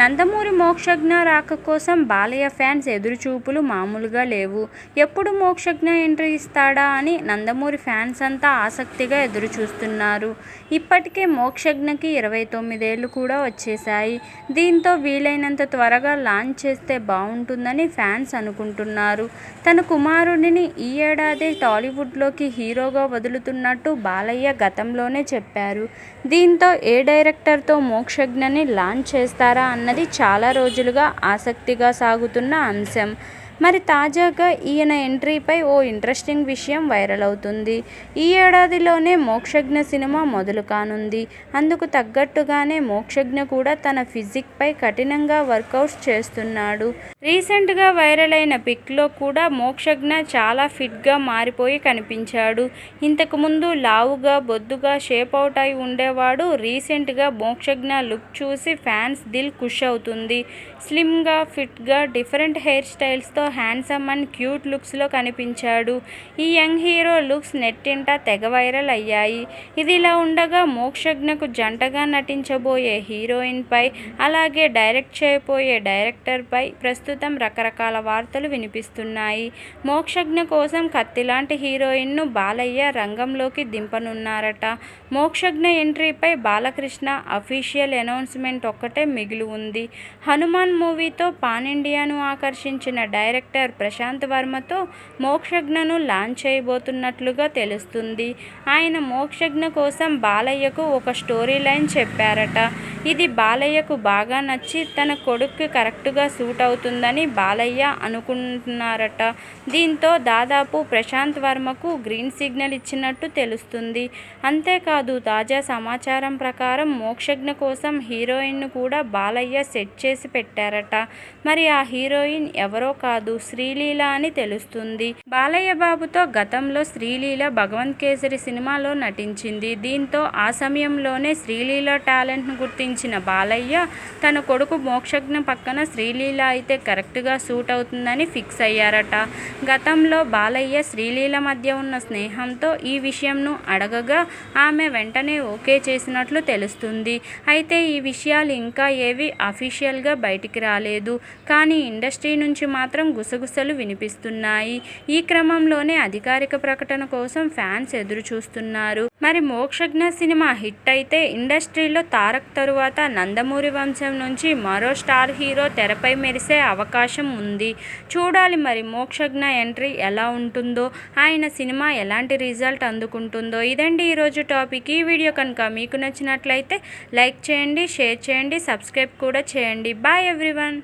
నందమూరి మోక్షజ్ఞ రాక కోసం బాలయ్య ఫ్యాన్స్ ఎదురుచూపులు మామూలుగా లేవు. ఎప్పుడు మోక్షజ్ఞ ఎంట్రీ ఇస్తాడా అని నందమూరి ఫ్యాన్స్ అంతా ఆసక్తిగా ఎదురుచూస్తున్నారు. ఇప్పటికే మోక్షజ్ఞకి ఇరవై తొమ్మిదేళ్ళు కూడా వచ్చేశాయి. దీంతో వీలైనంత త్వరగా లాంచ్ చేస్తే బాగుంటుందని ఫ్యాన్స్ అనుకుంటున్నారు. తన కుమారుడిని ఈ ఏడాది టాలీవుడ్లోకి హీరోగా వదులుతున్నట్టు బాలయ్య గతంలోనే చెప్పారు. దీంతో ఏ డైరెక్టర్తో మోక్షజ్ఞని లాంచ్ చేస్తారా అన్నది చాలా రోజులుగా ఆసక్తిగా సాగుతున్న అంశం. మరి తాజాగా ఈయన ఎంట్రీపై ఓ ఇంట్రెస్టింగ్ విషయం వైరల్ అవుతుంది. ఈ ఏడాదిలోనే మోక్షజ్ఞ సినిమా మొదలు కానుంది. అందుకు తగ్గట్టుగానే మోక్షజ్ఞ కూడా తన ఫిజిక్పై కఠినంగా వర్కౌట్స్ చేస్తున్నాడు. రీసెంట్గా వైరల్ అయిన పిక్లో కూడా మోక్షజ్ఞ చాలా ఫిట్గా మారిపోయి కనిపించాడు. ఇంతకుముందు లావుగా బొద్దుగా షేప్ అవుట్ అయి ఉండేవాడు. రీసెంట్గా మోక్షజ్ఞ లుక్ చూసి ఫ్యాన్స్ దిల్ ఖుష్ అవుతుంది. స్లిమ్గా ఫిట్గా డిఫరెంట్ హెయిర్ స్టైల్స్తో హ్యాండ్సమ్ అండ్ క్యూట్ లుక్స్లో కనిపించాడు. ఈ యంగ్ హీరో లుక్స్ నెట్టింట తెగ వైరల్ అయ్యాయి. ఇది ఇలా ఉండగా మోక్షజ్ఞకు జంటగా నటించబోయే హీరోయిన్పై అలాగే డైరెక్ట్ చేయబోయే డైరెక్టర్పై ప్రస్తుతం రకరకాల వార్తలు వినిపిస్తున్నాయి. మోక్షజ్ఞ కోసం కత్తిలాంటి హీరోయిన్ను బాలయ్య రంగంలోకి దింపనున్నారట. మోక్షజ్ఞ ఎంట్రీపై బాలకృష్ణ అఫీషియల్ అనౌన్స్మెంట్ ఒక్కటే మిగిలి ఉంది. హనుమాన్ మూవీతో పాన్ ఇండియాను ఆకర్షించిన డైరెక్టర్ డైరెక్టర్ ప్రశాంత్ వర్మతో మోక్షజ్ఞను లాంచ్ చేయబోతున్నట్లుగా తెలుస్తుంది. ఆయన మోక్షజ్ఞ కోసం బాలయ్యకు ఒక స్టోరీ లైన్ చెప్పారట. ఇది బాలయ్యకు బాగా నచ్చి తన కొడుక్కి కరెక్ట్గా సూట్ అవుతుందని బాలయ్య అనుకుంటున్నారట. దీంతో దాదాపు ప్రశాంత్ వర్మకు గ్రీన్ సిగ్నల్ ఇచ్చినట్టు తెలుస్తుంది. అంతేకాదు తాజా సమాచారం ప్రకారం మోక్షజ్ఞ కోసం హీరోయిన్ను కూడా బాలయ్య సెట్ చేసి పెట్టారట. మరి ఆ హీరోయిన్ ఎవరో కాదు. కాదు శ్రీలీల అని తెలుస్తుంది. బాలయ్య బాబుతో గతంలో శ్రీలీల భగవంత్ కేసరి సినిమాలో నటించింది. దీంతో ఆ సమయంలోనే శ్రీలీల టాలెంట్ను గుర్తించిన బాలయ్య తన కొడుకు మోక్షజ్ఞ పక్కన శ్రీలీల అయితే కరెక్ట్గా సూట్ అవుతుందని ఫిక్స్ అయ్యారట. గతంలో బాలయ్య శ్రీలీల మధ్య ఉన్న స్నేహంతో ఈ విషయంను అడగగా ఆమె వెంటనే ఓకే చేసినట్లు తెలుస్తుంది. అయితే ఈ విషయాలు ఇంకా ఏవి అఫీషియల్గా బయటికి రాలేదు. కానీ ఇండస్ట్రీ నుంచి మాత్రం గుసగుసలు వినిపిస్తున్నాయి. ఈ క్రమంలోనే అధికారిక ప్రకటన కోసం ఫ్యాన్స్ ఎదురు చూస్తున్నారు. మరి మోక్షజ్ఞ సినిమా హిట్ అయితే ఇండస్ట్రీలో తారక్ తరువాత నందమూరి వంశం నుంచి మరో స్టార్ హీరో తెరపై మెరిసే అవకాశం ఉంది. చూడాలి మరి మోక్షజ్ఞ ఎంట్రీ ఎలా ఉంటుందో ఆయన సినిమా ఎలాంటి రిజల్ట్ అందుకుంటుందో. ఇదండి ఈరోజు టాపిక్. ఈ వీడియో కనుక మీకు నచ్చినట్లయితే లైక్ చేయండి షేర్ చేయండి సబ్స్క్రైబ్ కూడా చేయండి. Bye everyone.